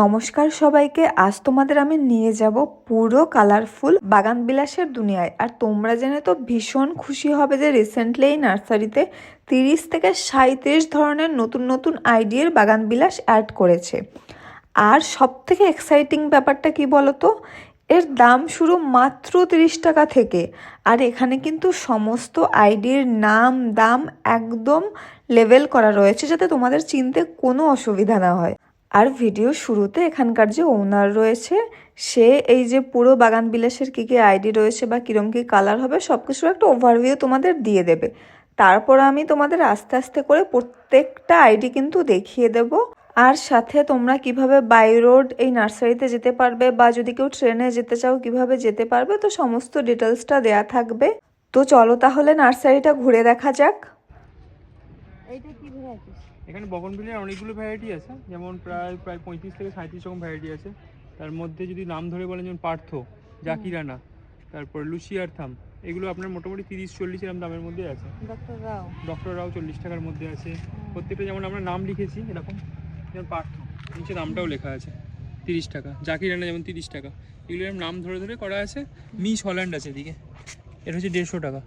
নমস্কার সবাইকে, আজ তোমাদের আমি নিয়ে যাব পুরো কালারফুল বাগান বিলাসের দুনিয়ায়। আর তোমরা জেনে তো ভীষণ খুশি হবে যে রিসেন্টলি এই নার্সারিতে তিরিশ থেকে সাঁত্রিশ ধরনের নতুন নতুন আইডিয়ার বাগান বিলাস অ্যাড করেছে। আর সব থেকে এক্সাইটিং ব্যাপারটা কি বলতো? এর দাম শুরু মাত্র তিরিশ টাকা থেকে। আর এখানে কিন্তু সমস্ত আইডির নাম, দাম একদম লেভেল করা রয়েছে যাতে তোমাদের চিনতে কোনো অসুবিধা না হয়। আর ভিডিও শুরুতে এখানকার যে ওনার রয়েছে, সে এই যে পুরো বাগান বিলাসের কী কী আইডি রয়েছে বা কীরম কী কালার হবে সব কিছুর একটা ওভারভিউ তোমাদের দিয়ে দেবে। তারপর আমি তোমাদের আস্তে আস্তে করে প্রত্যেকটা আইডি কিন্তু দেখিয়ে দেব। আর সাথে তোমরা কীভাবে বাই রোড এই নার্সারিতে যেতে পারবে বা যদি কেউ ট্রেনে যেতে চাও কীভাবে যেতে পারবে, তো সমস্ত ডিটেলসটা দেয়া থাকবে। তো চলো তাহলে নার্সারিটা ঘুরে দেখা যাক। এইটা কি ভ্যারাইটি এখানে বগনভিলিয়ার অনেকগুলো ভ্যারাইটি আছে যেমন প্রায় প্রায় পঁয়ত্রিশ থেকে সাঁত্রিশ রকম ভ্যারাইটি আছে। তার মধ্যে যদি নাম ধরে বলেন যেমন পার্থ জাকিরানা তারপর লুসিয়ার থাম এগুলো আপনার মোটামুটি তিরিশ চল্লিশ এরকম দামের মধ্যে আছে। ডক্টর রাও? ডক্টর রাও চল্লিশ টাকার মধ্যে আছে। প্রত্যেকটা যেমন আমরা নাম লিখেছি এরকম যেমন পার্থ নিচে নামটাও লেখা আছে তিরিশ টাকা। জাকিরানা যেমন তিরিশ টাকা। এগুলো এরকম নাম ধরে ধরে করা আছে। মিস হল্যান্ড আছে এদিকে। এটা হচ্ছে দেড়শো টাকা।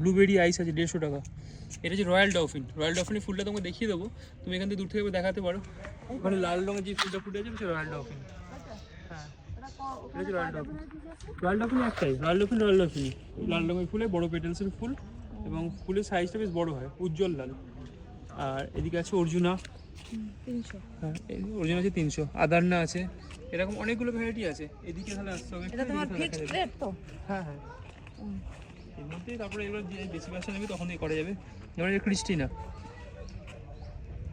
ব্লুবেরি আইস আছে দেড়শো টাকা। এটা হচ্ছে রয়্যাল ডলফিন। রয়্যাল ডলফিনের ফুলটা তোমাকে দেখিয়ে দেবো। তুমি এখান থেকে দূর থেকে দেখাতে পারো। ওখানে লাল রঙের যে ফুলটা ফুটে আছে সেটা রয়্যাল ডলফিন। হ্যাঁ। এটা হচ্ছে রয়্যাল ডলফিন। রয়্যাল ডলফিন একটাই রয়্যাল ডলফিন রয়্যাল ডলফিনই লাল রঙের ফুলে বড় পেটেলসের ফুল এবং ফুলের সাইজটা বেশ বড় হয় উজ্জ্বল লাল। আর এদিকে আছে অর্জুনা। হ্যাঁ অর্জুনা আছে তিনশো। আদারনা আছে। এরকম অনেকগুলো ভ্যারাইটি আছে। এদিকে তাহলে আসতে হবে এটা তোমার ফিক্সড রেট তো? হ্যাঁ হ্যাঁ। এর মধ্যে তারপরে এগুলো বেশি নেবে তখন দিয়ে করা যাবে। যেমন এটা ক্রিস্টিনা।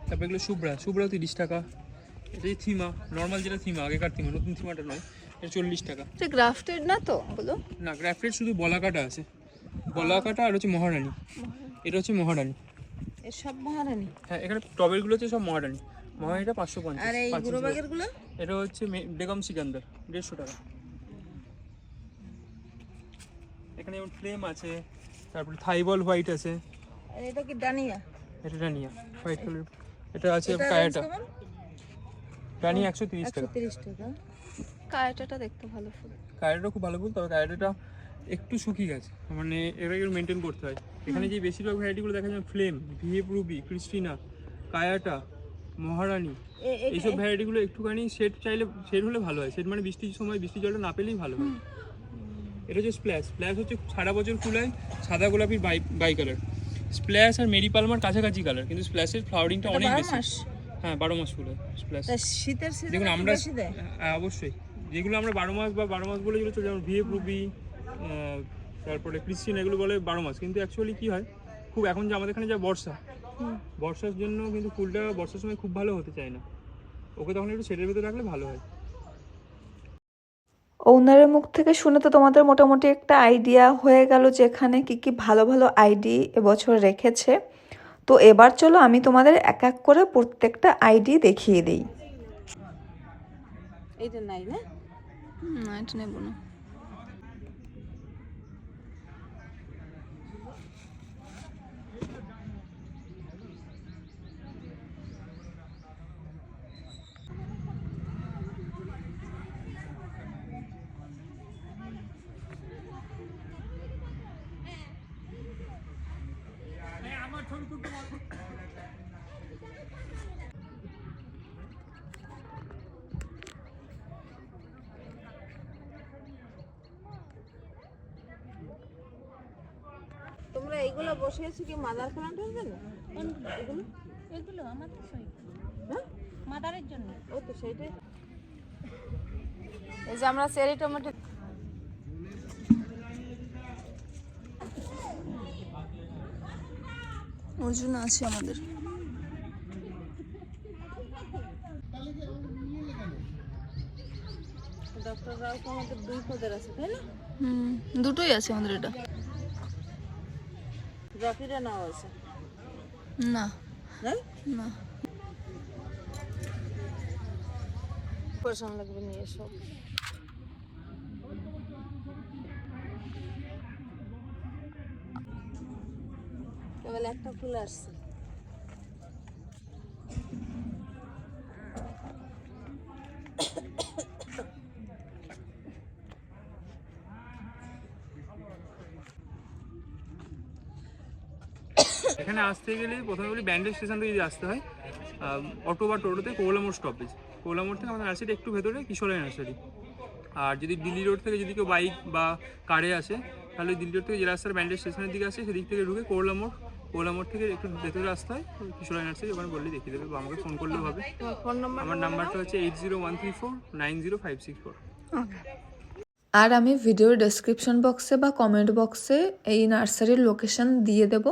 তারপরে এগুলো শুভ্রা। শুভ্রাও তিরিশ টাকা। এটা থিমা। নর্মাল যেটা থিমা আগেকার থিমা নতুন থিমাটা নয়। এটা চল্লিশ টাকা। এটা গ্রাফটেড না তো বলো? না গ্রাফটেড শুধু বলাকাটা আছে। বলাকাটা আর হচ্ছে মহারানী। এটা হচ্ছে মহারানী। এর সব মহারানী? হ্যাঁ এখানে হচ্ছে সব মহারানী। মহারানীটা পাঁচশো পঞ্চাশ আর এই গুলো এটা হচ্ছে বেগম সিকান্দার দেড়শো টাকা। এখানে যেমন ফ্লেম আছে তারপরে থাইবল হোয়াইট আছে। আর এটা কি ডানিয়া? এটা ডানিয়া হোয়াইট কালার। এটা আছে কায়াটা। ডানিয়া একশো তিরিশ টাকা। তিরিশ টাকা। কায়াটাটা দেখতে ভালো ফুল। কায়াটা খুব ভালো ফুল তবে কায়াটাটা একটু শুকিয়ে গেছে। মানে এবার একটু মেনটেন করতে হয়। এখানে যে বেশিরভাগ ভ্যারাইটিগুলো দেখা যায় ফ্লেম ভিএফ রুবি ক্রিস্টিনা কায়াটা মহারানী এইসব ভ্যারাইটিগুলো একটুখানি সেট চাইলে সেট হলে ভালো হয়। সেট মানে বৃষ্টির সময় বৃষ্টি জলটা না পেলেই ভালো হয়। এটা হচ্ছে স্প্ল্যাশ স্প্ল্যাশ হচ্ছে সারা বছর ফুল হয় সাদা গোলাপির বাই বাই কালার স্প্ল্যাশ আর মেরি পালমার কাছাকাছি কালার কিন্তু স্প্ল্যাশের ফ্লাওয়ারিংটা অনেক বেশি। হ্যাঁ বারো মাস ফুল স্প্ল্যাশ শীতের দেখুন আমরা হ্যাঁ, অবশ্যই। যেগুলো আমরা বারো মাস বা বারো মাস বলে যেগুলো চলে যেমন ভিএফ রুবি তারপরে ক্রিশ্চিয়ান এগুলো বলে বারো মাস। কিন্তু অ্যাকচুয়ালি কী হয় খুব এখন যে আমাদের এখানে যা বর্ষা বর্ষার জন্য কিন্তু ফুলটা বর্ষার সময় খুব ভালো হতে চায় না। ওকে তখন একটু সেটের ভিতরে রাখলে ভালো হয়। ওনারের মুখ থেকে শুনে তো তোমাদের মোটামুটি একটা আইডিয়া হয়ে গেল যে এখানে কী কী ভালো ভালো আইডি এবছর রেখেছে। তো এবার চলো আমি তোমাদের এক এক করে প্রত্যেকটা আইডি দেখিয়ে দিই। এইটা নাই না? না এটা নেব না। তোমরা এইগুলো বসিয়েছো কি মাদার প্লান্টের জন্য? এগুলো? এগুলো আমাদের সই। হ্যাঁ? মাদারের জন্য। ও তো সেইটাই। এই যে আমরা চেরি টমেটো আছে আমাদের আমাদের দুই আছে তাই না হুম দুটোই আছে আমাদের এটা না না পয়সা লাগবে নিয়ে সব কেবল একটা ফুল আসছে। এখানে আসতে গেলে প্রথমে বলি ব্যান্ডেল স্টেশন থেকে যদি আসতে হয় অটো বা টোটোতে কৌলামোড় স্টপেজ কৌলামোড় থেকে আমাদের নার্সারি একটু ভেতরে কিশোরের নার্সারি আর যদি দিল্লি রোড থেকে যদি কেউ বাইক বা কারে আসে, তাহলে দিল্লি রোড থেকে যে রাস্তার ব্যান্ডেল স্টেশনের দিকে আসে, সেদিক থেকে ঢুকে কৌলামোড় কৌলামোড় থেকে একটু ভেতরে নার্সারি ওখানে বললে দেখিয়ে দেবে। বা আমাকে ফোন করলেও হবে। ফোন নাম্বার আমার নাম্বারটা হচ্ছে eight zero one three four nine zero five six four আর আমি ভিডিওর ডেসক্রিপশন বক্সে বা কমেন্ট বক্সে এই নার্সারির লোকেশন দিয়ে দেব।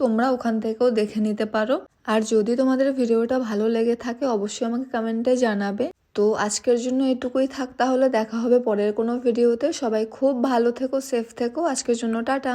তোমরা ওখান থেকেও দেখে নিতে পারো। আর যদি তোমাদের ভিডিওটা ভালো লেগে থাকে অবশ্যই আমাকে কমেন্টে জানাবে। তো আজকের জন্য এটুকুই থাক তাহলে দেখা হবে পরের কোনো ভিডিওতে সবাই খুব ভালো থেকো সেফ থেকো। আজকের জন্য টাটা।